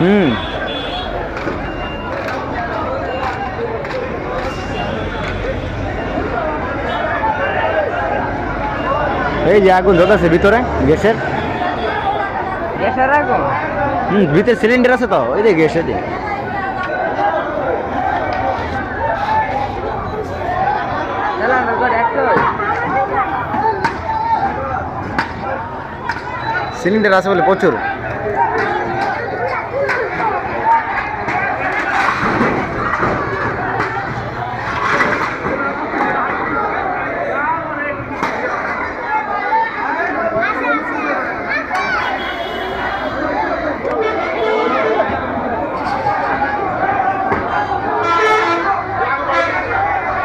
হুম। এই যে আগুন জ্বলতেছে ভিতরে গ্যাসের। গ্যাসের আগুন? হুম ভিতরে সিলিন্ডার আছে তো ওই যে গ্যাসের একটু সিলিন্ডার আছে বলে প্রচুর।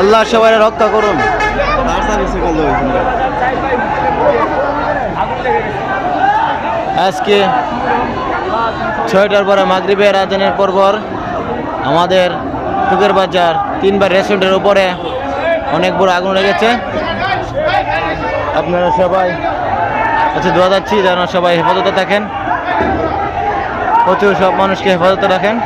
আল্লাহ সবাই রক্ষা করুন। আজকে ছয়টার পরে মাগরিবের আজানের পর পর আমাদের টুকের বাজার তিনবার রেস্টুরেন্টের উপরে অনেক বড় আগুন লেগেছে। আপনারা সবাই আচ্ছা দোয়া যাচ্ছি যেন সবাই হেফাজতে থাকেন। প্রচুর সব মানুষকে হেফাজতে রাখেন।